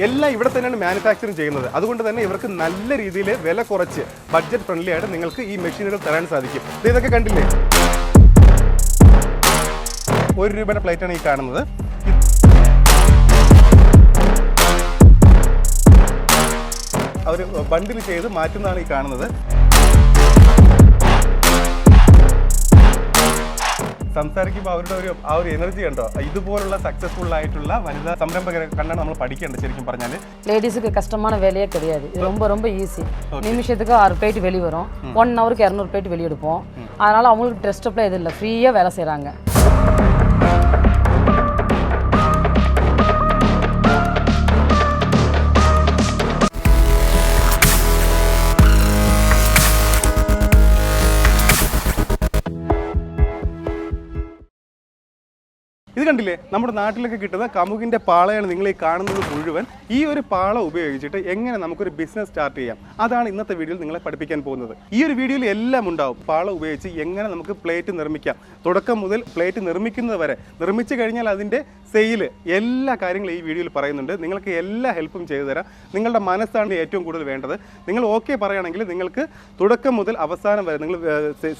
എല്ലാം ഇവിടെ തന്നെയാണ് മാനുഫാക്ചറിങ് ചെയ്യുന്നത്. അതുകൊണ്ട് തന്നെ ഇവർക്ക് നല്ല രീതിയിൽ വില കുറച്ച് ബഡ്ജറ്റ് ഫ്രണ്ട്ലി ആയിട്ട് നിങ്ങൾക്ക് ഈ മെഷീനുകൾ തരാൻ സാധിക്കും. ഇതൊക്കെ കണ്ടില്ലേ? ഒരു രൂപയുടെ ആണ് ഈ കാണുന്നത്. അവർ ബണ്ടിൽ ചെയ്ത് മാറ്റുന്നതാണ് ഈ കാണുന്നത്. സംസാരിക്കുമ്പോൾ അവരുടെ ഒരു ആ ഒരു എനർജി ഉണ്ടോ ഇതുപോലുള്ള സക്സസ്ഫുൾ ആയിട്ടുള്ള വനിതാ സംരംഭകരെ കണ്ടാണ് നമ്മൾ പഠിക്കേണ്ടത് ശരിക്കും പറഞ്ഞാൽ லேடிஸுக்கு கஷ்டமான வேலையே கிடையாது ரொம்ப ரொம்ப ஈஸி நிமிஷத்துக்கு ஆறு பிளேட் வெளியே வரும் ஒன் ஹவருக்கு இரநூறு பிளேட் வெளியெடுப்போம் அதனால அவங்களுக்கு ட்ரெஸ்டப்லாம் எதுவும் இல்லை ஃப்ரீயாக வேலை செய்கிறாங்க ഇത് കണ്ടില്ലേ? നമ്മുടെ നാട്ടിലൊക്കെ കിട്ടുന്ന കമുകിന്റെ പാളയാണ് നിങ്ങൾ ഈ കാണുന്നത് മുഴുവൻ. ഈ ഒരു പാള ഉപയോഗിച്ചിട്ട് എങ്ങനെ നമുക്കൊരു ബിസിനസ് സ്റ്റാർട്ട് ചെയ്യാം? അതാണ് ഇന്നത്തെ വീഡിയോയിൽ നിങ്ങളെ പഠിപ്പിക്കാൻ പോകുന്നത്. ഈ ഒരു വീഡിയോയിൽ എല്ലാം ഉണ്ടാവും. പാള ഉപയോഗിച്ച് എങ്ങനെ നമുക്ക് പ്ലേറ്റ് നിർമ്മിക്കാം. തുടക്കം മുതൽ പ്ലേറ്റ് നിർമ്മിക്കുന്നത് വരെ. നിർമ്മിച്ചു കഴിഞ്ഞാൽ അതിന്റെ സെയിൽ എല്ലാ കാര്യങ്ങളും ഈ വീഡിയോയിൽ പറയുന്നുണ്ട്. നിങ്ങൾക്ക് എല്ലാ ഹെൽപ്പും ചെയ്തു തരാം. നിങ്ങളുടെ മനസ്സാണ് ഏറ്റവും കൂടുതൽ വേണ്ടത്. നിങ്ങൾ ഓക്കെ പറയുകയാണെങ്കിൽ നിങ്ങൾക്ക് തുടക്കം മുതൽ അവസാനം വരെ നിങ്ങൾ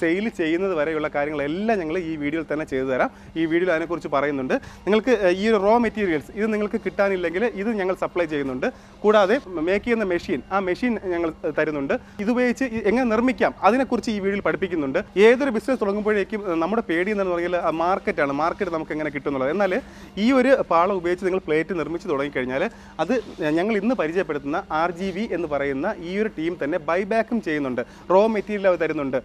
സെയിൽ ചെയ്യുന്നത് വരെയുള്ള കാര്യങ്ങളെല്ലാം ഞങ്ങൾ ഈ വീഡിയോയിൽ തന്നെ ചെയ്തു തരാം. ഈ വീഡിയോയിൽ അതിനെക്കുറിച്ച് പറയുന്നുണ്ട്. നിങ്ങൾക്ക് ഈ റോ മെറ്റീരിയൽസ് ഇത് നിങ്ങൾക്ക് കിട്ടാനില്ലെങ്കിൽ ഇത് ഞങ്ങൾ സപ്ലൈ ചെയ്യുന്നുണ്ട്. കൂടാതെ മേക്ക് ചെയ്യുന്ന മെഷീൻ ആ മെഷീൻ ഞങ്ങൾ തരുന്നുണ്ട്. ഇതുപയോഗിച്ച് എങ്ങനെ നിർമ്മിക്കാം അതിനെക്കുറിച്ച് ഈ വീഡിയോയിൽ പഠിപ്പിക്കുന്നുണ്ട്. ഏതൊരു ബിസിനസ് തുടങ്ങുമ്പോഴേക്കും നമ്മുടെ പേടി എന്ന് പറഞ്ഞാൽ മാർക്കറ്റാണ് മാർക്കറ്റ് നമുക്ക് എങ്ങനെ കിട്ടുന്നുള്ളത് എന്നാൽ ഈ ഒരു പാളം ഉപയോഗിച്ച് നിങ്ങൾ പ്ലേറ്റ് നിർമ്മിച്ച് തുടങ്ങിക്കഴിഞ്ഞാൽ അത് ഞങ്ങൾ ഇന്ന് പരിചയപ്പെടുത്തുന്ന ആർ ജി എന്ന് പറയുന്ന ഈ ഒരു ടീം തന്നെ ബൈബാക്കും ചെയ്യുന്നുണ്ട്. റോ മെറ്റീരിയൽ അവർ തരുന്നുണ്ട്.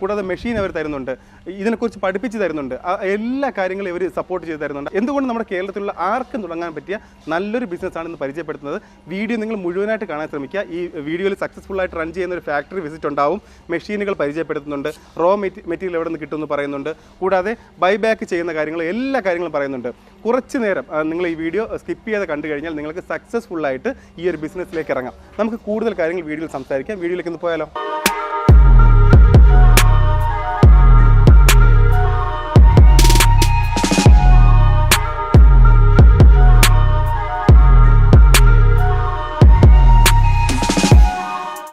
കൂടാതെ മെഷീൻ അവർ തരുന്നുണ്ട്. ഇതിനെക്കുറിച്ച് പഠിപ്പിച്ചു തരുന്നുണ്ട്. എല്ലാ കാര്യങ്ങളും ഇവർ സപ്പോർട്ട് ചെയ്ത് തരുന്നുണ്ട്. എന്തുകൊണ്ട് നമ്മുടെ കേരളത്തിലുള്ള ആർക്കും തുടങ്ങാൻ പറ്റിയ നല്ലൊരു ബിസിനസ്സാണ് ഇന്ന് പരിചയപ്പെടുത്തുന്നത്? വീഡിയോ നിങ്ങൾ മുഴുവനായിട്ട് കാണാൻ ശ്രമിക്കുക. ഈ വീഡിയോയിൽ സക്സസ്ഫുൾ ആയിട്ട് റൺ ചെയ്യുന്ന ഒരു ഫാക്ടറി വിസിറ്റ് ഉണ്ടാവും. മെഷീനുകൾ പരിചയപ്പെടുത്തുന്നുണ്ട്. റോ മെറ്റീരിയൽ എവിടെ നിന്ന് കിട്ടുമെന്ന് പറയുന്നുണ്ട്. കൂടാതെ ബൈബാക്ക് ചെയ്യുന്ന കാര്യങ്ങൾ എല്ലാ കാര്യങ്ങളും പറയുന്നുണ്ട്. കുറച്ച് നേരം നിങ്ങൾ ഈ വീഡിയോ സ്കിപ്പ് ചെയ്ത് കണ്ടു കഴിഞ്ഞാൽ നിങ്ങൾക്ക് സക്സസ്ഫുൾ ആയിട്ട് ഈ ഒരു ബിസിനസ്സിലേക്ക് ഇറങ്ങാം. നമുക്ക് കൂടുതൽ കാര്യങ്ങൾ വീഡിയോയിൽ സംസാരിക്കാം. വീഡിയോയിലേക്ക് ഒന്ന് പോയാലോ?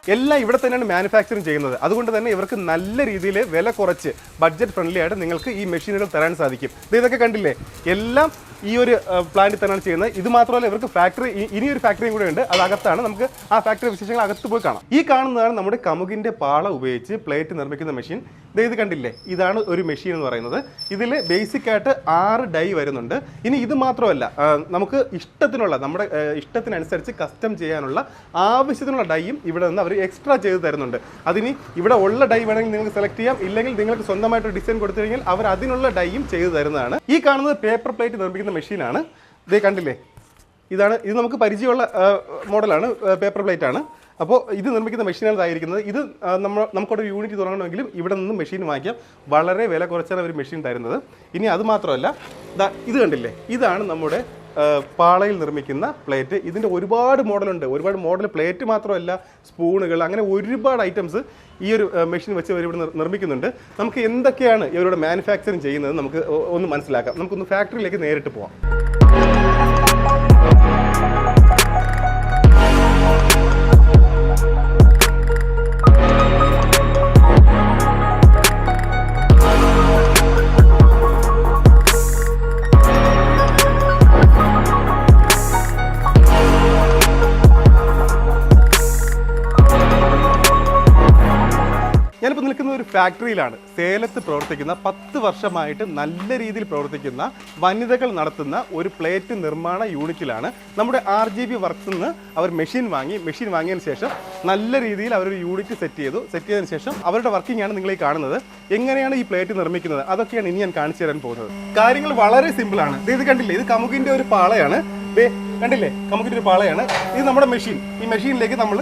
എല്ലാം ഇവിടെ തന്നെയാണ് മാനുഫാക്ചറിങ് ചെയ്യുന്നത്. അതുകൊണ്ട് തന്നെ ഇവർക്ക് നല്ല രീതിയിൽ വില കുറച്ച് ബഡ്ജറ്റ് ഫ്രണ്ട്ലി ആയിട്ട് നിങ്ങൾക്ക് ഈ മെഷീനുകൾ തരാൻ സാധിക്കും. ഇത് ഇതൊക്കെ കണ്ടില്ലേ? എല്ലാം ഈ ഒരു പ്ലാന്റിൽ തന്നെയാണ് ചെയ്യുന്നത്. ഇത് മാത്രമല്ല ഇവർക്ക് ഫാക്ടറി ഇനി ഒരു ഫാക്ടറിയും കൂടെ ഉണ്ട്. അത് അകത്താണ് നമുക്ക് ആ ഫാക്ടറി വിശേഷങ്ങൾ അകത്ത് പോയി കാണാം. ഈ കാണുന്നതാണ് നമ്മുടെ കമുകിന്റെ പാള ഉപയോഗിച്ച് പ്ലേറ്റ് നിർമ്മിക്കുന്ന മെഷീൻ ഇത് കണ്ടില്ലേ? ഇതാണ് ഒരു മെഷീൻ എന്ന് പറയുന്നത്. ഇതിൽ ബേസിക് ആയിട്ട് ആറ് ഡൈ വരുന്നുണ്ട്. ഇനി ഇത് മാത്രമല്ല നമുക്ക് ഇഷ്ടത്തിനുള്ള നമ്മുടെ ഇഷ്ടത്തിനനുസരിച്ച് കസ്റ്റം ചെയ്യാനുള്ള ആവശ്യത്തിനുള്ള ഡൈയും ഇവിടെ നിന്ന് അവർ എക്സ്ട്രാ ചെയ്ത് തരുന്നുണ്ട്. അതിന് ഇവിടെ ഉള്ള ഡൈ വേണമെങ്കിൽ നിങ്ങൾക്ക് സെലക്ട് ചെയ്യാം. ഇല്ലെങ്കിൽ നിങ്ങൾക്ക് സ്വന്തമായിട്ട് ഡിസൈൻ കൊടുത്തു കഴിഞ്ഞാൽ അവർ അതിനുള്ള ഡൈയും ചെയ്തു തരുന്നതാണ്. ഈ കാണുന്നത് പേപ്പർ പ്ലേറ്റ് നിർമ്മിക്കുന്ന മെഷീനാണ്. ഇതേ കണ്ടില്ലേ? ഇതാണ് ഇത് നമുക്ക് പരിചയമുള്ള മോഡലാണ് പേപ്പർ പ്ലേറ്റ് ആണ് അപ്പോൾ ഇത് നിർമ്മിക്കുന്ന മെഷീനാണ് ഇതായിരിക്കുന്നത്. ഇത് നമ്മൾ നമുക്കൊരു യൂണിറ്റ് തുടങ്ങണമെങ്കിലും ഇവിടെ നിന്ന് മെഷീൻ വാങ്ങിക്കാം. വളരെ വില കുറച്ചാണ് ഒരു മെഷീൻ തരുന്നത്. ഇനി അത് മാത്രമല്ല ഇത് കണ്ടില്ലേ? ഇതാണ് നമ്മുടെ പാളയിൽ നിർമ്മിക്കുന്ന പ്ലേറ്റ്. ഇതിന്റെ ഒരുപാട് മോഡലുണ്ട്. ഒരുപാട് മോഡൽ പ്ലേറ്റ് മാത്രമല്ല സ്പൂണുകൾ അങ്ങനെ ഒരുപാട് ഐറ്റംസ് ഈ ഒരു മെഷീൻ വെച്ച് ഇവർ ഇവിടെ നിർമ്മിക്കുന്നുണ്ട്. നമുക്ക് എന്തൊക്കെയാണ് ഇവരുടെ മാനുഫാക്ചറിങ് ചെയ്യുന്നത് നമുക്ക് ഒന്ന് മനസ്സിലാക്കാം. നമുക്കൊന്ന് ഫാക്ടറിയിലേക്ക് നേരിട്ട് പോവാം. ഒരു ഫാക്ടറിയിലാണ് സേലത്ത് പ്രവർത്തിക്കുന്ന പത്ത് വർഷമായിട്ട് നല്ല രീതിയിൽ പ്രവർത്തിക്കുന്ന വനിതകൾ നടത്തുന്ന ഒരു പ്ലേറ്റ് നിർമ്മാണ യൂണിറ്റിലാണ് നമ്മുടെ ആർ ജി ബി വർക്ക്സ് നിന്ന് അവർ മെഷീൻ വാങ്ങി മെഷീൻ വാങ്ങിയതിന് ശേഷം നല്ല രീതിയിൽ അവരൊരു യൂണിറ്റ് സെറ്റ് ചെയ്തു. സെറ്റ് ചെയ്തതിന് ശേഷം അവരുടെ വർക്കിംഗ് ആണ് നിങ്ങൾ ഈ കാണുന്നത്. എങ്ങനെയാണ് ഈ പ്ലേറ്റ് നിർമ്മിക്കുന്നത്? അതൊക്കെയാണ് ഇനി ഞാൻ കാണിച്ചു തരാൻ പോകുന്നത്. കാര്യങ്ങൾ വളരെ സിമ്പിളാണ്. ഇത് കണ്ടില്ലേ? ഇത് കമുകിന്റെ ഒരു പാളയാണ്. കണ്ടില്ലേ? കമുകിന്റെ ഒരു പാളയാണ്. ഇത് നമ്മുടെ മെഷീൻ. ഈ മെഷീനിലേക്ക് നമ്മൾ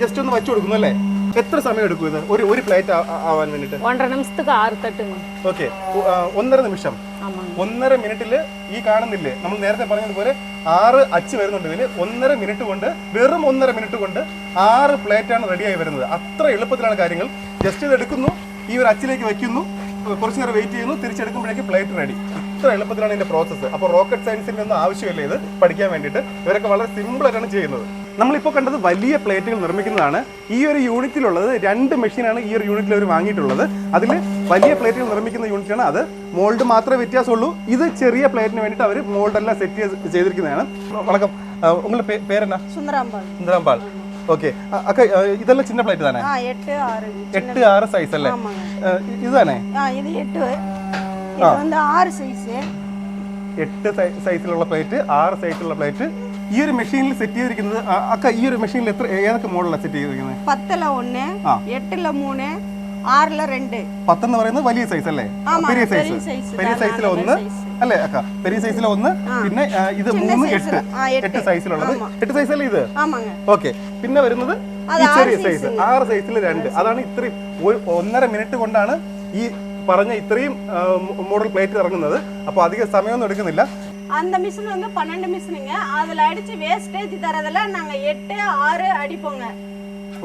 ജസ്റ്റ് ഒന്ന് വെച്ചു കൊടുക്കുന്നു അല്ലേ? എത്ര സമയം എടുക്കും ഇത് ഒരു ഒരു പ്ലേറ്റ് ആവാൻ വേണ്ടിയിട്ട് ஒன்றரை நிமிஷத்துக்கு ஆறு தட்டுங்க ഓക്കെ ഒന്നര നിമിഷം ஆமாங்க ഒന്നര മിനിറ്റിൽ ഈ കാണുന്നില്ലേ നമ്മൾ നേരത്തെ പറഞ്ഞതുപോലെ ആറ് അച്ച് വരുന്നുണ്ട് ഇതിൽ ഒന്നര മിനിറ്റ് കൊണ്ട് വെറും ഒന്നര മിനിറ്റ് കൊണ്ട് ആറ് പ്ലേറ്റ് ആണ് റെഡിയായി വരുന്നത് അത്ര എളുപ്പത്തിലാണ് കാര്യങ്ങൾ ജസ്റ്റ് ഇത് എടുക്കുന്നു ഈ ഒരു അച്ചിലേക്ക് വെക്കുന്നു കുറച്ച് നേരം വെയിറ്റ് ചെയ്യുന്നു തിരിച്ചെടുക്കുമ്പോഴേക്ക് പ്ലേറ്റ് റെഡി ഇത്ര എളുപ്പത്തിലാണ് ഇതിന്റെ പ്രോസസ്സ് അപ്പോൾ റോക്കറ്റ് സയൻസിന്റെ ഒന്നും ആവശ്യമില്ല ഇത് പഠിക്കാൻ വേണ്ടിയിട്ട് ഇവരൊക്കെ വളരെ സിമ്പിൾ ആയിട്ടാണ് ചെയ്യുന്നത് നമ്മളിപ്പോൾ കണ്ടത് വലിയ പ്ലേറ്റുകൾ നിർമ്മിക്കുന്നതാണ്. ഈ ഒരു യൂണിറ്റിലുള്ളത് രണ്ട് മെഷീനാണ് ഈ ഒരു യൂണിറ്റിൽ അവർ വാങ്ങിയിട്ടുള്ളത്. അതിൽ വലിയ പ്ലേറ്റുകൾ നിർമ്മിക്കുന്ന യൂണിറ്റാണ് അത്. മോൾഡ് മാത്രമേ വ്യത്യാസമുള്ളൂ. ഇത് ചെറിയ പ്ലേറ്റിന് വേണ്ടിയിട്ട് അവർ മോൾഡെല്ലാം സെറ്റ് ചെയ്തിരിക്കുന്നതാണ്. വളക്കം ഉങ്ങളുടെ പേരെന്നാ? സുന്ദരാമ്പാൾ സുന്ദരാമ്പാൾ ഓക്കെ. അക്ക ഇതെല്ലാം ചിന്ന പ്ലേറ്റ് തന്നെ എട്ട് ആറ് സൈസ് അല്ലേ? ഇത് തന്നെ എട്ട് സൈസിലുള്ള പ്ലേറ്റ് ആറ് സൈസിലുള്ള പ്ലേറ്റ് ഈ ഒരു മെഷീനിൽ സെറ്റ് ചെയ്തിരിക്കുന്നത് അക്ക ഈ ഒരു മെഷീനിൽ എത്ര ഏതൊക്കെ മോഡലാണ് സെറ്റ് ചെയ്തിരിക്കുന്നത്? പത്തല ഒന്ന് എട്ടില മൂന്ന് ആറില രണ്ട്. പത്തെന്ന് പറയുന്നത് വലിയ സൈസ് അല്ലേ? പെരിയ സൈസ് പെരിയ സൈസിൽ ഒന്ന് അല്ലേ അക്ക? പെരിയ സൈസിൽ ഒന്ന് പിന്നെ ഇത് മൂന്ന് എട്ട്. എട്ട്. സൈസിലുള്ളത് എട്ട് സൈസല്ലേ ഇത്? ഓക്കെ. പിന്നെ വരുന്നത് ചെറിയ സൈസ് ആറ് സൈസിൽ രണ്ട്. അതാണ് ഇത്രയും ഒന്നര മിനിറ്റ് കൊണ്ടാണ് ഈ പറഞ്ഞ ഇത്രയും മോഡൽ പ്ലേറ്റ് ഇറങ്ങുന്നത്. അപ്പോൾ അധികം സമയമൊന്നും എടുക്കുന്നില്ല. அந்த மிஷின் வந்து பன்னெண்டு மிஷினுங்க அதில் அடிச்சு வேஸ்டேஜ் தரதெல்லாம் நாங்கள் எட்டு ஆறு அடிப்போங்க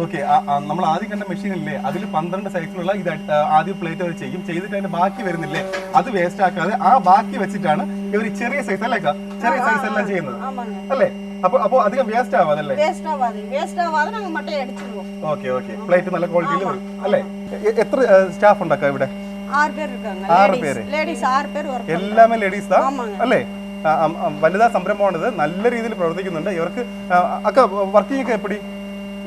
ഓക്കെ നമ്മൾ ആദ്യം കണ്ട മെഷീനില്ലേ അതിൽ പന്ത്രണ്ട് സൈസിലുള്ള ഇത് ആ, ആദ്യം പ്ലേറ്റ് അവർ ചെയ്യും ചെയ്തിട്ട് അതിന്റെ ബാക്കി വരുന്നില്ലേ അത് വേസ്റ്റ് ആക്കാതെ ആ ബാക്കി വെച്ചിട്ടാണ് ഇവർ ചെറിയ സൈസ് അല്ലേ അക്ക? ചെറിയ സൈസ് എല്ലാം ചെയ്യുന്നത് ஆமாங்க അല്ലേ അപ്പൊ അപ്പൊ അധികം വേസ്റ്റ് ആവാതല്ലേ வேஸ்ட் ஆகாது வேஸ்ட் ஆகாது நாங்கள் மட்டையை அடிச்சிருவோம் ഓക്കെ ഓക്കെ പ്ലേറ്റ് നല്ല ക്വാളിറ്റിയിൽ വരും അല്ലേ എ- എത്ര സ്റ്റാഫ് ഉണ്ടാക്കാം ഇവിടെ ஆறு பேர் இருக்காங்க ஆறு லேடிஸ் பேரு. லேடிஸ் ஆறு பேர் ஒர்க் എല്ലാമേ ലേഡീസ് താ ആമാങ്ങ. അല്ലേ ആ, ആ, ആ, വനിതാ സംരംഭമാണിത് നല്ല രീതിയിൽ പ്രവർത്തിക്കുന്നുണ്ട് ഇവർക്ക് ആ, അക്ക വർക്കിംഗ് ഒക്കെ എപ്പടി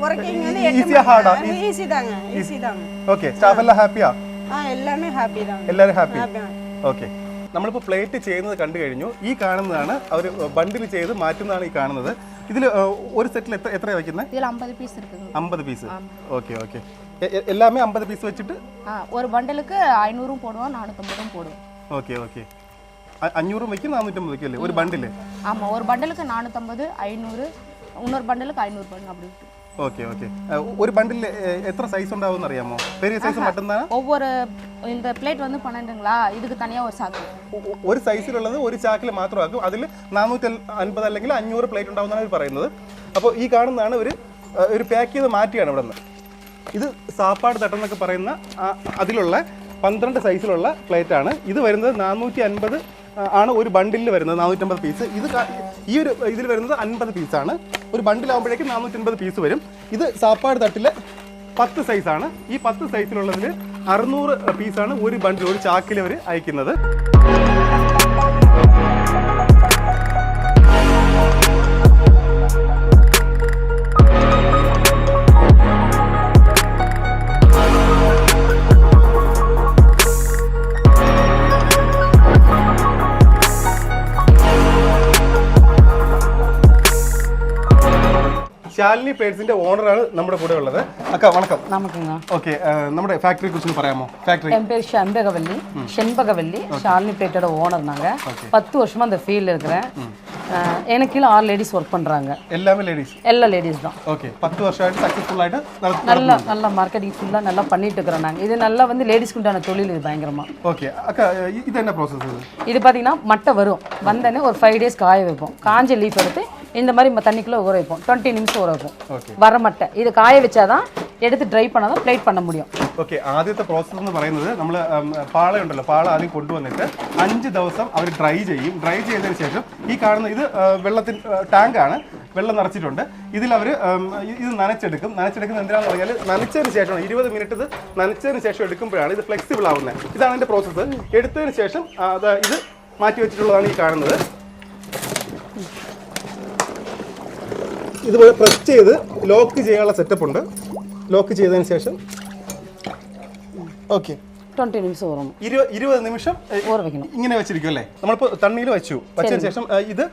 ஒர்க்கிங் வந்து Easy எட்டு ஆ, hard ஆ? ஈஸி தாங்க ஈஸி தாங்க ഓക്കെ സ്റ്റാഫ് എല്ലാം ഹാപ്പിയാ ஆ எல்லாமே ஹாப்பி தாங்க എല്ലാവരും ഹാപ്പി Happy. ഓക്കെ നമ്മളിപ്പോൾ പ്ലേറ്റ് ചെയ്യുന്നത് കണ്ടു കഴിഞ്ഞു ഈ കാണുന്നതാണ് അവർ ബണ്ടിൽ ചെയ്ത് മാറ്റുന്നതാണ് ഈ കാണുന്നത് ഇതിൽ ഒരു സെറ്റിൽ എത്ര എത്രയാണ് വയ്ക്കുന്നത് இதில் ஐம்பது பீஸ் இருக்குங்க അമ്പത് പീസ് ഓക്കെ ഓക്കെ എല്ലാമേ അമ്പത് പീസ് വെച്ചിട്ട് ஆ ஒரு பண்டலுக்கு ஐநூறும் போடுவோம் நானூற்றம்பதும் போடுவோம் ഓക്കെ ഓക്കെ അഞ്ഞൂറും വയ്ക്കും നാനൂറ്റമ്പത് വയ്ക്കും അല്ലേ ഒരു ബണ്ടില് ஆமாம் ஒரு பண்டலுக்கு நானூற்றம்பது ஐநூறு இன்னொரு பண்டலுக்கு ஐநூறு பண்ணுங்க அப்படி விட்டு ഓക്കെ ഓക്കെ ഒരു ബണ്ടിൽ എത്ര സൈസ് ഉണ്ടാവും അറിയാമോ പെരിയ സൈസ് മട്ടുന്നാണ് ஒவ்வொரு இந்த பிளேட் வந்து பன்னெண்டுங்களா இதுக்கு தனியாக ஒரு சாக்கு ഒരു സൈസിലുള്ളത് ഒരു ചാക്കിൽ മാത്രമാക്കും അതിൽ നാനൂറ്റി അൻപത് അല്ലെങ്കിൽ അഞ്ഞൂറ് പ്ലേറ്റ് ഉണ്ടാവുന്നതാണ് അവർ പറയുന്നത് അപ്പോൾ ഈ കാണുന്നതാണ് ഒരു ആ, ഒരു പാക്ക് ചെയ്ത് മാറ്റിയാണ് ഇവിടെ നിന്ന് ഇത് സാപ്പാട് തട്ടെന്നൊക്കെ പറയുന്ന ആ, അതിലുള്ള പന്ത്രണ്ട് സൈസിലുള്ള പ്ലേറ്റ് ആണ് ഇത് വരുന്നത് നാനൂറ്റി അൻപത് ആണ് ഒരു ബണ്ടിലിൽ വരുന്നത് നാനൂറ്റമ്പത് പീസ് ഇത് ഈ ഒരു ഇതിൽ വരുന്നത് അൻപത് പീസാണ് ഒരു ബണ്ടിലാകുമ്പോഴേക്കും നാനൂറ്റൻപത് പീസ് വരും. ഇത് സാപ്പാട് തട്ടിലെ പത്ത് സൈസാണ് ഈ പത്ത് സൈസിലുള്ളതിൽ അറുന്നൂറ് പീസാണ് ഒരു ബണ്ടിൽ ഒരു ചാക്കിൽ അവർ അയക്കുന്നത്. ശാലിനി പേഴ്സിന്റെ ഓണറാണ് നമ്മുടെ കൂടെ ഉള്ളത് അക്ക വണക്കം நமக்குங்க ഓക്കെ നമ്മുടെ ഫാക്ടറിയെ കുറിച്ച് ഒന്ന് പറയാമോ ഫാക്ടറി என் பேர் செண்பகவல்லி செண்பகவல்லி ஷாலினி பிளேட்டோட ஓனர் நாங்க பத்து வருஷமா அந்த ஃபீல்டில் இருக்கிறேன் அஹ், எனக்கு கீழே ஆறு லேடிஸ் ஒர்க் பண்றாங்க എല്ലാമേ ലേഡീസ് எல்லா லேடிஸ் தான் ഓക്കെ പത്ത് വർഷമായിട്ട് സക്സസ്ഫുൾ ആയിട്ട് നട- நல்லா நல்லா மார்க்கெட்டிங் ஃபுல்லாக நல்லா பண்ணிட்டு இருக்கிறோம் நாங்கள் இது நல்லா வந்து லேடிஸ்க்கு உண்டான தொழில் இது பயங்கரமா ഓക്കെ അക്ക ഇ- ഇത് തന്നെ പ്രോസസ്സ് ഇത് இது பார்த்தீங்கன்னா மட்டை வரும் வந்தோடனே ஒரு ஃபைவ் டேஸ் காய வைப்போம் காஞ்ச லீஃப் எடுத்து இந்த மாதிரி ம- தண்ணிக்குள்ள ஊற வைப்போம் டுவெண்ட்டி நிமிஷம் ஊற வைப்போம் Okay. வர மட்டை இது காய வச்சாதான் எடுத்து ட்ரை பண்ணாதான் பிளேட் பண்ண முடியும் ഓക്കെ ആദ്യത്തെ പ്രോസസ്സ് എന്ന് പറയുന്നത് നമ്മൾ പാളയുണ്ടല്ലോ പാള ആദ്യം കൊണ്ടുവന്നിട്ട് അഞ്ച് ദിവസം അവർ ഡ്രൈ ചെയ്യും ഡ്രൈ ചെയ്തതിന് ശേഷം ഈ കാണുന്ന ഇത് ആ, വെള്ളത്തിൻ ടാങ്കാണ് വെള്ളം നിറച്ചിട്ടുണ്ട് ഇതിൽ അവർ ഇത് നനച്ചെടുക്കും നനച്ചെടുക്കുന്നത് എന്തിനാണെന്ന് പറഞ്ഞാൽ നനച്ചതിന് ശേഷമാണ് ഇരുപത് മിനിറ്റ് ഇത് നനച്ചതിന് ശേഷം എടുക്കുമ്പോഴാണ് ഇത് ഫ്ലെക്സിബിൾ ആവുന്നത് ഇതാണ് എൻ്റെ പ്രോസസ്സ് എടുത്തതിന് ശേഷം ആ, അത് ഇത് മാറ്റി വെച്ചിട്ടുള്ളതാണ് ഈ കാണുന്നത് ഇതുപോലെ പ്രസ് ചെയ്ത് ലോക്ക് ചെയ്യാനുള്ള സെറ്റപ്പ് ഉണ്ട് ലോക്ക് ചെയ്തതിന് ശേഷം ഓക്കെ டுவெண்ட்டி நிமிஷம் வரும் ഇരുപത് ഇരുപത് നിമിഷം ഏ, ஊற வைக்கணும் ഇങ്ങനെ വെച്ചിരിക്കും അല്ലേ നമ്മളിപ്പോൾ തണ്ണിയിൽ വെച്ചു വെച്ചതിന് ശേഷം ഏ, ഇത്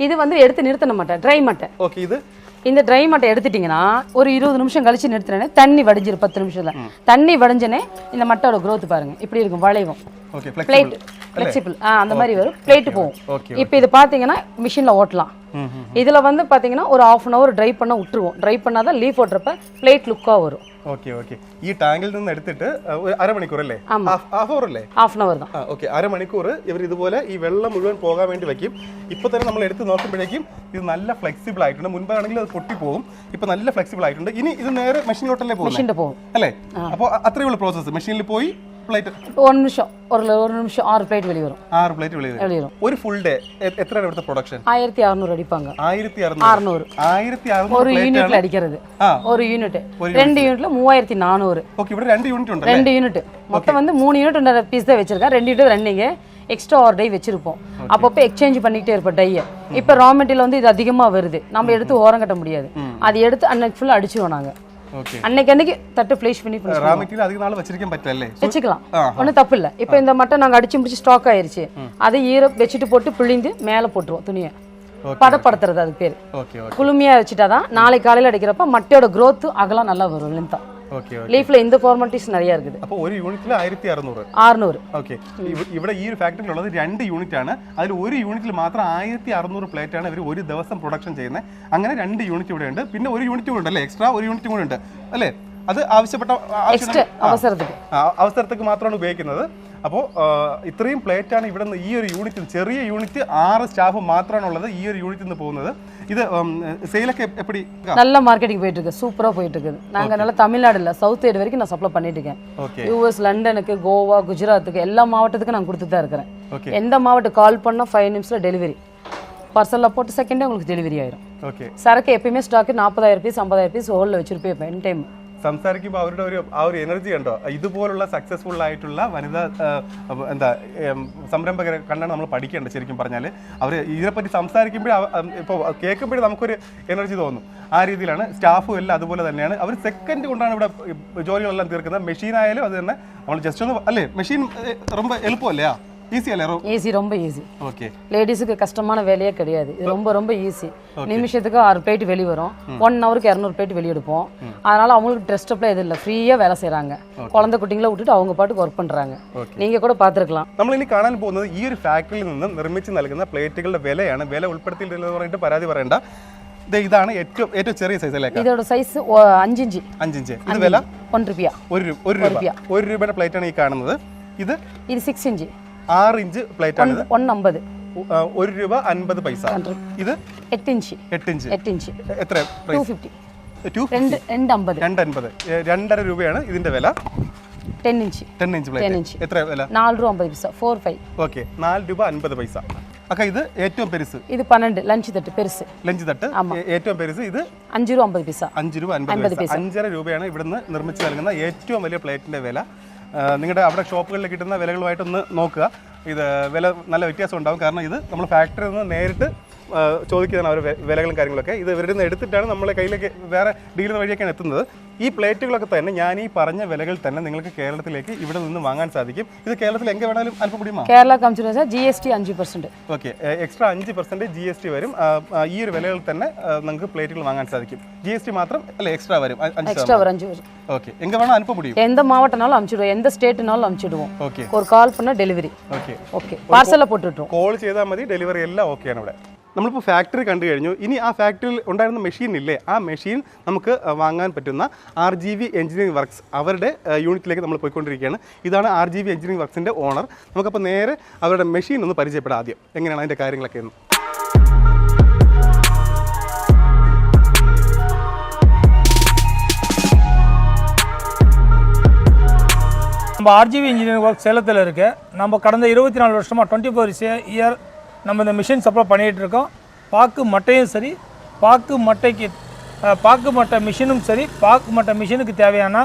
இது வந்து எடுத்து நிறுத்தின மட்டை ட்ரை மட்டை ഓക്കെ ഇത് இந்த ட்ரை மட்டை எடுத்துட்டீங்கன்னா ஒரு இருபது நிமிஷம் கழிச்சு நிறுத்தினே தண்ணி வடிஞ்சிரும் பத்து நிமிஷத்துல தண்ணி வடிஞ்சனே இந்த மட்டையோட growth பாருங்க இப்படி இருக்கும் வளைவும் ഓക്കെ பிளேட் ഫ്ലെക്സിബിൾ ஃபிளெக்சிபிள் ஆ அந்த மாதிரி வரும் பிளேட் போகும் ஓகே, இப்போ இது பாத்தீங்கன்னா மிஷின்ல ஓட்டலாம் இதுல வந்து பாத்தீங்கன்னா ஒரு ஆஃப் அன் அவர் ட்ரை பண்ண விட்டுருவோம் ட்ரை பண்ணாதான் லீஃப் ஓட்டுறப்ப பிளேட் லுக்கா வரும் ഓക്കെ ഓക്കെ ഈ ടാങ്കിൽ നിന്ന് എടുത്തിട്ട് ഏ, ഒരു അരമണിക്കൂർ അല്ലേ ഹാഫ് അവർ അല്ലേ ഹാഫ് അൻ അവർ தான் ആ ഓക്കെ അരമണിക്കൂർ ഇവർ ഇതുപോലെ ഈ വെള്ളം മുഴുവൻ പോകാൻ വേണ്ടി വെക്കും ഇപ്പൊ തന്നെ നമ്മൾ എടുത്ത് നോക്കുമ്പോഴേക്കും ഇത് നല്ല ഫ്ലെക്സിബിൾ ആയിട്ടുണ്ട് മുൻപാണെങ്കിൽ അത് പൊട്ടിപ്പോകും ഇപ്പൊ നല്ല ഫ്ലെക്സിബിൾ ആയിട്ടുണ്ട് ഇനി ഇത് നേരെ മെഷീനിലോട്ടല്ലേ പോകുന്നത് மிஷின்ல போகும் അല്ലേ അപ്പോൾ അത്രയുള്ള പ്രോസസ്സ് മെഷീനിൽ പോയി പ്ലേറ്റ് ஒரு நிமிஷம் ஒரு ஒரு நிமிஷம் ஆறு பிளேட் வெளியே வரும் ആറ് പ്ലേറ്റ് വെളിയിൽ வெளியே വരും ഒരു ഫുൾ ഡേ എത്രയാണ് ഇവിടുത്തെ പ്രൊഡക്ഷൻ ஆயிரத்தி அறநூறு அடிப்பாங்க ആയിരത്തി അറുന്നൂറ് அறநூறு ആയിരത്തി ஒரு അറുന്നൂറ് പ്ലേറ്റ് யூனிட்ல அடிக்கிறது ആ ஒரு யூனிட் ரெண்டு யூனிட்ல மூவாயிரத்தி நானூறு ഓക്കെ ഇവിടെ രണ്ട് യൂണിറ്റ് ഉണ്ട് ரெண்டு யூனிட் மொத்தம் வந்து மூணு யூனிட் பீஸ் தான் வச்சிருக்கேன் ரெண்டு யூனிட் ரன்னிங் எக்ஸ்ட்ரா ஒரு டை வச்சிருப்போம் அப்பப்போ எக்ஸ்சேஞ்ச் பண்ணிக்கிட்டே இருப்போம் டையை இப்போ ரா மெட்டீரியல் வந்து இது அதிகமாக வருது நம்ம எடுத்து ஓரம் கட்ட முடியாது அது எடுத்து அன்னைக்கு ஃபுல்லாக அடிச்சிடுவோம் நாங்கள் ഓക്കെ அன்னைக்கு அன்னைக்கு தட்டு ஃபினிஷ் பண்ணி ரா மெட்டீரியல் அதிக வச்சிருக்கேன் பற்றல வச்சுக்கலாம். ஒன்றும் தப்பு இல்லை. இப்போ இந்த மட்டை நாங்கள் அடிச்சு முடிச்சு ஸ்டாக் ஆயிருச்சு. அதை ஈர வச்சுட்டு போட்டு பிழிந்து மேலே போட்டுருவோம் துணியை. பதப்படுத்துறது அது பேர். குளுமையா வச்சுட்டா தான் நாளை காலையில் அடிக்கிறப்ப மட்டையோட க்ரோத்து அகலம் நல்லா வரும் லென்த்தாக லீஃப்ல இந்த ஃபார்மாலிட்டிஸ் நிறைய இருக்குது അപ്പോൾ ഒരു യൂണിറ്റിൽ ആയിരത്തി അറുന്നൂറ് ஆறுநூறு ഓക്കെ ഇവിടെ ഈ ഒരു ഫാക്ടറിയിലുള്ളത് രണ്ട് യൂണിറ്റ് ആണ് അതിൽ ഒരു യൂണിറ്റിൽ മാത്രം ആയിരത്തി അറുന്നൂറ് പ്ലേറ്റ് ആണ് ഇവർ ഒരു ദിവസം പ്രൊഡക്ഷൻ ചെയ്യുന്നത് അങ്ങനെ രണ്ട് യൂണിറ്റ് ഇവിടെ ഉണ്ട് പിന്നെ ഒരു യൂണിറ്റ് കൂടെ ഉണ്ട് അല്ലേ എക്സ്ട്രാ ഒരു യൂണിറ്റ് കൂടെ ഉണ്ട് അല്ലേ അത് ആവശ്യപ്പെട്ട ആവശ്യം எக்ஸ்ட்ரா அவசரத்துக்கு ആ, അവസരത്തേക്ക് മാത്രമാണ് ഉപയോഗിക്കുന്നത് അപ്പോൾ ഇത്രയും പ്ലേറ്റ് ആണ് ഇവിടെ നിന്ന് ഈ ഒരു യൂണിറ്റിൽ ചെറിയ യൂണിറ്റ് ആറ് സ്റ്റാഫ് മാത്രമാണ് ഉള്ളത് ഈ ഒരു യൂണിറ്റിൽ നിന്ന് പോകുന്നത് ഇത് സെയിലൊക്കെ എപ്പടി நல்ல மார்க்கெட்டிங் போயிட்டு இருக்கு சூப்பரா போயிட்டு இருக்குது நாங்க நல்ல தமிழ்நாடு இல்ல சவுத் சைடு வரைக்கும் நான் சப்ளை பண்ணிட்டு இருக்கேன் ஓகே யூஎஸ் லண்டனுக்கு கோவா குஜராத்துக்கு எல்லா மாவட்டத்துக்கும் நான் கொடுத்துட்டு தான் இருக்கிறேன் ஓகே எந்த மாவட்டம் கால் பண்ணா ஃபைவ் நிமிஷத்துல டெலிவரி பார்சலில் போட்டு செகண்டே உங்களுக்கு டெலிவரி ஆயிரும் ഓക്കെ சரக்கு எப்பயுமே ஸ்டாக்கு நாற்பதாயிரம் பீஸ் ஐம்பதாயிரம் பீஸ் ஹோலில் வச்சிருப்பேன் என் டைம் സംസാരിക്കുമ്പോൾ അവരുടെ ഒരു ആ ഒരു എനർജി കണ്ടോ ഇതുപോലുള്ള സക്സസ്ഫുൾ ആയിട്ടുള്ള വനിതാ ആ, എന്താ ഉം, സംരംഭകരെ കണ്ടാണ് നമ്മൾ പഠിക്കേണ്ടത് ശരിക്കും പറഞ്ഞാൽ അവർ ഇതിനെപ്പറ്റി സംസാരിക്കുമ്പോൾ ഇപ്പോൾ കേൾക്കുമ്പോഴേ നമുക്കൊരു എനർജി തോന്നും ആ രീതിയിലാണ് സ്റ്റാഫും എല്ലാം അതുപോലെ തന്നെയാണ് അവർ സെക്കൻഡ് കൊണ്ടാണ് ഇവിടെ ജോലികളെല്ലാം തീർക്കുന്നത് മെഷീൻ ആയാലും അത് തന്നെ നമ്മൾ ജസ്റ്റ് ഒന്ന് അല്ലേ മെഷീൻ ரொம்ப എളുപ്പമല്ലേ ഈസി അല്ലേ ஈஸி ரொம்ப ஈஸி ഓക്കെ லேடிஸுக்கு கஷ்டமான வேலையே கிடையாது இது ரொம்ப ரொம்ப ஈஸி நிமிஷத்துக்கு ஆறு பிளேட் வெளியே வரும் ஒன் ஹவருக்கு இரநூறு பிளேட் வெளியே எடுப்போம் அதனால அவங்களுக்கு ட்ரெஸ் அப்லாம் எதுவும் இல்லை ஃப்ரீயாக வேலை செய்கிறாங்க குழந்தை குட்டிங்களை விட்டுட்டு அவங்க பாட்டுக்கு ஒர்க் பண்ணுறாங்க நீங்கள் கூட பார்த்துருக்கலாம் നമ്മൾ ഇനി കാണാൻ പോകുന്നത് ഈ ഒരു ഫാക്ടറിയിൽ നിന്ന് നിർമ്മിച്ച് നൽകുന്ന പ്ലേറ്റുകളുടെ വിലയാണ് വില ഉൾപ്പെടുത്തിയിട്ടില്ലെന്ന് പറഞ്ഞിട്ട് പരാതി പറയണ്ട ദേ ഇതാണ് ഏറ്റവും ഏറ്റവും ചെറിയ സൈസ് അല്ലേ இதோட சைஸ் அஞ்சு இன்ச்சு അഞ്ചിഞ്ച് ഇത് വില ஒன் ருபியா ഒരു രൂ- ഒരു രൂപ ഒരു രൂപയുടെ പ്ലേറ്റ് ആണ് ഈ കാണുന്നത് ഇത് இது சிக்ஸ் இன்ச்சு ആറ് ഇഞ്ച് പ്ലേറ്റ് ആണ് ഒന്നമ്പത്. ഒരു രൂപ അൻപത് പൈസ. ഇത്? എട്ട് ഇഞ്ച്. എട്ട് ഇഞ്ച്. എട്ട് ഇഞ്ച്. എത്ര ടു രണ്ടര രൂപയാണ് ഇതിന്റെ വില. Ten inch. Ten inch inch. എത്ര വില? നാല് രൂപ അമ്പത് പൈസ. Four five okay. നാല് രൂപ അൻപത് പൈസ. അക്ക ഇത് ഏറ്റവും പെരുസ്? ഇത് പന്ത്രണ്ട്. ലഞ്ച് തട്ട് പെരുസ്. ലഞ്ച് തട്ട്? ഏറ്റവും പെരുസ് ഇത്? അഞ്ച് രൂപ അമ്പത് പൈസ. അഞ്ച് രൂപ അൻപത് പൈസ. അഞ്ചര രൂപയാണ് ഇവിടുന്ന് നിർമ്മിച്ചു നൽകുന്ന ഏറ്റവും വലിയ പ്ലേറ്റിന്റെ വില. നിങ്ങളുടെ അവിടെ ഷോപ്പുകളിൽ കിട്ടുന്ന വിലകളുമായിട്ടൊന്ന് നോക്കുക. ഇത് വില നല്ല വ്യത്യാസം ഉണ്ടാകും കാരണം ഇത് നമ്മൾ ഫാക്ടറിയിൽ നിന്ന് നേരിട്ട് ചോദിക്കുന്നതാണ് അവരുടെ വിലകളും കാര്യങ്ങളൊക്കെ. ഇത് ഇവരുടെ നിന്ന് എടുത്തിട്ടാണ് നമ്മളെ കയ്യിലേക്ക് വേറെ ഡീലർ വഴിയൊക്കെയാണ് എത്തുന്നത്. ഈ പ്ലേറ്റുകളൊക്കെ തന്നെ ഞാൻ ഈ പറഞ്ഞ വിലകൾ തന്നെ നിങ്ങൾക്ക് കേരളത്തിലേക്ക് ഇവിടെ നിന്ന് വാങ്ങാൻ സാധിക്കും. ഇത് കേരളത്തിൽ എങ്ങനെ വേണമെങ്കിലും അല്പം കൂടി Kerala committee G S T അഞ്ച് പെർസെന്റ് ഓക്കെ എക്സ്ട്രാ അഞ്ച് പെർസെന്റ് ജി എസ് ടി വരും. ഈ ഒരു വിലകളിൽ തന്നെ നിങ്ങൾക്ക് പ്ലേറ്റുകൾ വാങ്ങാൻ സാധിക്കും. ജി എസ് ടി മാത്രം അല്ല എക്സ്ട്രാ വരും എക്സ്ട്രാ വരും വേണം വരും. ஓகே எங்க வேணா அனுப்ப എന്ത് எந்த மாவட்டனாலும் அனுப்பிச்சிடுவோம் எந்த ஸ்டேட்னாலும் அனுப்பிச்சிடுவோம் ஓகே ஒரு ഓക്കെ பண்ண டெலிவரி ஓகே ஓகே பார்சல்ல போட்டுட்டோம் கால் செய்தா மதி டெலிவரி ആണ് ഇവിടെ. നമ്മളിപ്പോൾ ഫാക്ടറി കണ്ടു കഴിഞ്ഞു ഇനി ആ ഫാക്ടറിയിൽ ഉണ്ടായിരുന്ന മെഷീൻ ഇല്ലേ ആ മെഷീൻ നമുക്ക് ആ, വാങ്ങാൻ പറ്റുന്ന R G V engineering works അവരുടെ ആ, യൂണിറ്റിലേക്ക് നമ്മൾ പോയിക്കൊണ്ടിരിക്കുകയാണ് ഇതാണ് ആർ ജി വി എഞ്ചിനീയറിംഗ് വർക്ക്സിൻ്റെ ഓണർ നമുക്കപ്പോൾ നേരെ അവരുടെ മെഷീൻ ഒന്ന് പരിചയപ്പെടാം ആദ്യം എങ്ങനെയാണ് അതിൻ്റെ കാര്യങ്ങളൊക്കെ എന്ന് நம்ம ஆர்ஜிவி இன்ஜினியரிங் ஒர்க் சேலத்தில் இருக்கு நம்ம கடந்த இருபத்தி நாலு வருஷமாக டுவெண்ட்டி ஃபோர் இயர் நம்ம இந்த மிஷின் சப்ளை பண்ணிகிட்டு இருக்கோம் பாக்கு மட்டையும் சரி பாக்கு மட்டைக்கு பாக்கு மட்டை மிஷினும் சரி பாக்கு மட்டை மிஷினுக்கு தேவையான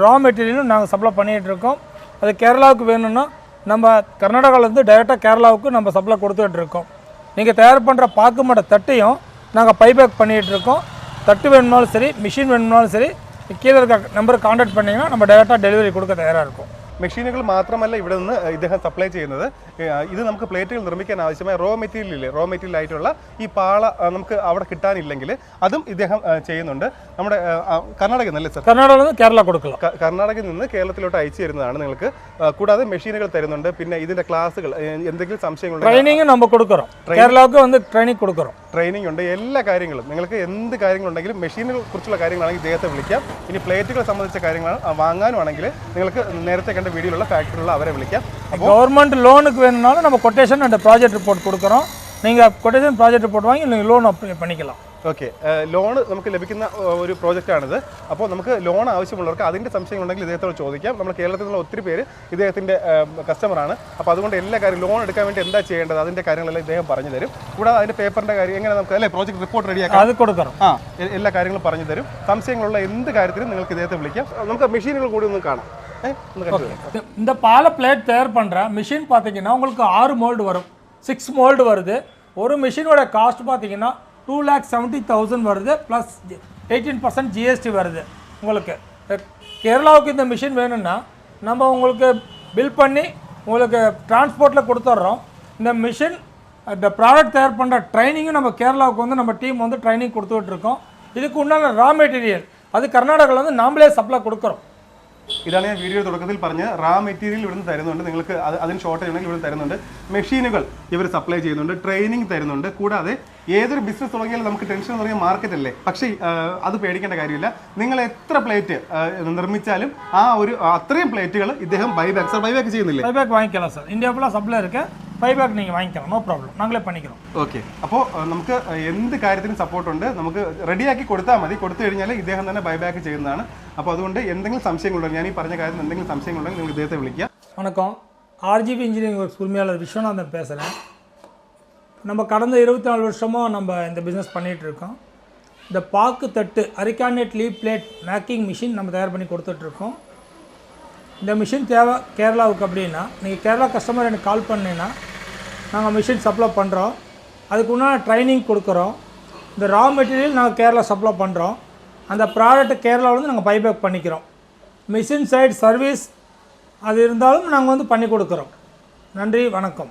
ரா மெட்டீரியலும் நாங்கள் சப்ளை பண்ணிகிட்ருக்கோம் அது கேரளாவுக்கு வேணும்னா நம்ம கர்நாடகாவிலேருந்து டைரெக்டாக கேரளாவுக்கு நம்ம சப்ளை கொடுத்துட்ருக்கோம் நீங்கள் தயார் பண்ணுற பாக்கு மட்டை தட்டையும் நாங்கள் பைபேக் பண்ணிகிட்டு இருக்கோம் தட்டு வேணும்னாலும் சரி மிஷின் வேணும்னாலும் சரி கீழே இருக்க நம்பருக்கு காண்டாக்ட் பண்ணிங்கன்னா நம்ம டைரெக்டாக டெலிவரி கொடுக்க தயாராக இருக்கும். മെഷീനുകൾ മാത്രമല്ല ഇവിടെ നിന്ന് ഇദ്ദേഹം സപ്ലൈ ചെയ്യുന്നത്. ഇത് നമുക്ക് പ്ലേറ്റുകൾ നിർമ്മിക്കാൻ ആവശ്യമായ റോ മെറ്റീരിയലില്ലേ റോ മെറ്റീരിയൽ ആയിട്ടുള്ള ഈ പാള നമുക്ക് അവിടെ കിട്ടാനില്ലെങ്കിൽ അതും ഇദ്ദേഹം ചെയ്യുന്നുണ്ട്. നമ്മുടെ കർണാടകയിൽ നിന്നല്ലേ സർ? കർണാടക കേരള കൊടുക്കുക കർണാടകയിൽ നിന്ന് കേരളത്തിലോട്ട് അയച്ചു തരുന്നതാണ് നിങ്ങൾക്ക്. കൂടാതെ മെഷീനുകൾ തരുന്നുണ്ട്. പിന്നെ ഇതിന്റെ ക്ലാസ്സുകൾ എന്തെങ്കിലും സംശയങ്ങൾ ട്രെയിനിങ് ട്രെയിനിങ് ട്രെയിനിങ് ഉണ്ട്. എല്ലാ കാര്യങ്ങളും. നിങ്ങൾക്ക് എന്ത് കാര്യങ്ങളുണ്ടെങ്കിലും മെഷീനുകൾ കുറിച്ചുള്ള കാര്യങ്ങളാണെങ്കിൽ ഇദ്ദേഹത്തെ വിളിക്കാം. ഇനി പ്ലേറ്റുകളെ സംബന്ധിച്ച കാര്യങ്ങളാണ് വാങ്ങാനുവാണെങ്കിൽ നിങ്ങൾക്ക് നേരത്തെ വീഡിയോയിലുള്ള ഫാക്ടറിയുള്ള അവരെ വിളിക്കാം അപ്പോൾ கவர்மெண்ட் லோனுக்கு வேணும்னாலும் நம்ம கொட்டேஷன் அண்ட் ப்ராஜெக்ட் ரிப்போர்ட் கொடுக்குறோம் நீங்கள் கொட்டேஷன் ப்ராஜெக்ட் ரிப்போர்ட் வாங்கி நீங்கள் லோன் அப்ளை பண்ணிக்கலாம் ഓക്കെ ലോൺ നമുക്ക് ലഭിക്കുന്ന ഏഹ്, ഒരു പ്രോജക്റ്റാണിത് അപ്പോൾ നമുക്ക് ലോൺ ആവശ്യമുള്ളവർക്ക് അതിൻ്റെ സംശയങ്ങളുണ്ടെങ്കിൽ ഇദ്ദേഹത്തോട് ചോദിക്കാം നമ്മൾ കേരളത്തിൽ നിന്നുള്ള ഒത്തിരി പേര് ഇദ്ദേഹത്തിൻ്റെ കസ്റ്റമറാണ് അപ്പോൾ അതുകൊണ്ട് എല്ലാ കാര്യം ലോൺ എടുക്കാൻ വേണ്ടി എന്താ ചെയ്യേണ്ടത് അതിൻ്റെ കാര്യങ്ങളെല്ലാം ഇദ്ദേഹം പറഞ്ഞു തരും കൂടാതെ അതിൻ്റെ പേപ്പറിൻ്റെ കാര്യം എങ്ങനെ നമുക്ക് അല്ലേ പ്രോജക്റ്റ് റിപ്പോർട്ട് റെഡിയാക്കാം അത് കൊടുക്കണം ആ എ- എല്ലാ കാര്യങ്ങളും പറഞ്ഞു തരും സംശയങ്ങളുള്ള എന്ത് കാര്യത്തിനും നിങ്ങൾക്ക് ഇദ്ദേഹത്തെ വിളിക്കാം നമുക്ക് മെഷീനുകൾ കൂടി ഒന്ന് കാണാം ഏഹ് ഒന്ന് കണ്ടു இந்த- பாலை பிளேட் தயார் பண்ணுற மிஷின் பார்த்தீங்கன்னா உங்களுக்கு ஆறு மோல்டு வரும். சிக்ஸ் மோல்டு வருது. ஒரு மிஷினோட காஸ்ட் பார்த்தீங்கன்னா டூ லேக் செவன்ட்டி தௌசண்ட் வருது. ப்ளஸ் எயிட்டீன் பர்சன்ட் ஜிஎஸ்டி வருது உங்களுக்கு. கேரளாவுக்கு இந்த மிஷின் வேணும்னா நம்ம உங்களுக்கு பில் பண்ணி உங்களுக்கு டிரான்ஸ்போர்ட்டில் கொடுத்துட்றோம். இந்த மிஷின் இந்த ப்ராடக்ட் தயார் பண்ணுற ட்ரைனிங்கும் நம்ம கேரளாவுக்கு வந்து நம்ம டீம் வந்து ட்ரைனிங் கொடுத்துட்ருக்கோம் இதுக்கு உண்டான ரா மெட்டீரியல் அது கர்நாடகாவில் வந்து நாமளே சப்ளை கொடுக்குறோம். ഇതാണ് ഞാൻ വീഡിയോ തുടക്കത്തിൽ പറഞ്ഞ റാ മെറ്റീരിയൽ ഇവിടുന്ന് തരുന്നുണ്ട് നിങ്ങൾക്ക് അത് അതിന് ഷോർട്ടേജ് ഉണ്ടെങ്കിൽ ഇവിടുന്ന് തരുന്നുണ്ട് മെഷീനുകൾ ഇവർ സപ്ലൈ ചെയ്യുന്നുണ്ട് ട്രെയിനിങ് തരുന്നുണ്ട് കൂടാതെ ഏതൊരു ബിസിനസ് തുടങ്ങിയാലും നമുക്ക് ടെൻഷൻ എന്ന് പറഞ്ഞാൽ മാർക്കറ്റ് അല്ലേ പക്ഷേ ആ, അത് പേടിക്കേണ്ട കാര്യമില്ല നിങ്ങൾ എത്ര പ്ലേറ്റ് നിർമ്മിച്ചാലും ആ ഒരു അത്രയും പ്ലേറ്റുകൾ ഇദ്ദേഹം ബൈബാക്ക് സാർ ബൈബാക്ക് ചെയ്യുന്നില്ലേ பைபேக் வாங்கிக்கலாம் சார் இந்தியா ஃபுல்லாக சப்ளை இருக்கு பைபேக் நீங்கள் வாங்கிக்கலாம் நோ ப்ராப்ளம் நாங்களே பண்ணிக்கிறோம் ഓക്കെ അപ്പോൾ നമുക്ക് എന്ത് കാര്യത്തിനും സപ്പോർട്ടുണ്ട് നമുക്ക് റെഡിയാക്കി കൊടുത്താൽ മതി കൊടുത്തു കഴിഞ്ഞാൽ ഇദ്ദേഹം തന്നെ ബൈബാക്ക് ചെയ്യുന്നതാണ് അപ്പോൾ അതുകൊണ്ട് എന്തെങ്കിലും സംശയങ്ങളുണ്ടെങ്കിൽ ഞാൻ ഈ പറഞ്ഞ കാര്യത്തിൽ എന്തെങ്കിലും സംശയങ്ങളുണ്ടെങ്കിൽ നിങ്ങൾ ഇദ്ദേഹത്തെ വിളിക്കുക வணக்கம் ஆர்ஜிபி இன்ஜினியரிங் ஒர்க்ஸ் உரிமையாளர் விஸ்வநாதன் பேசுகிறேன் நம்ம கடந்த இருபத்தி நாலு வருஷமாக நம்ம இந்த பிஸ்னஸ் பண்ணிகிட்டு இருக்கோம் இந்த பாக்கு தட்டு arecanut leaf plate making machine நம்ம தயார் பண்ணி கொடுத்துட்ருக்கோம் இந்த மிஷின் தேவை கேரளாவுக்கு அப்படின்னா நீங்கள் கேரளா கஸ்டமர் எனக்கு கால் பண்ணீங்கன்னா நாங்கள் மிஷின் சப்ளை பண்ணுறோம் அதுக்கு உண்டான ட்ரைனிங் கொடுக்குறோம். இந்த ரா மெட்டீரியல் நாங்கள் கேரளா சப்ளை பண்ணுறோம் அந்த ப்ராடக்ட்டை கேரளாவில் வந்து நாங்கள் பைபேக் பண்ணிக்கிறோம். மிஷின் சைடு சர்வீஸ் அது இருந்தாலும் நாங்கள் வந்து பண்ணி கொடுக்குறோம். நன்றி வணக்கம்.